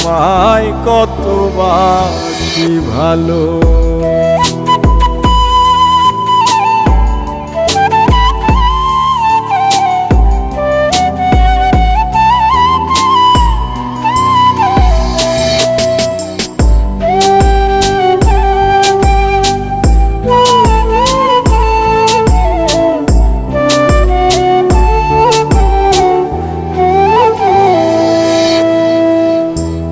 তোমায় কত বাসি ভালো।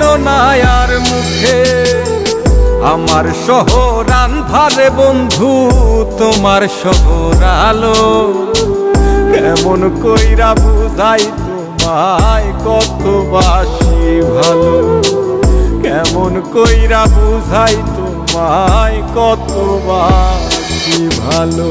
নায়ার মুখে। আমার শহর আন্ধারে বন্ধু, তোমার শহর আলো। কেমন কইরা বুঝাই তোমায় কত বাসি ভালো। কেমন কইরা বুঝাই তোমায় কত বাসি ভালো।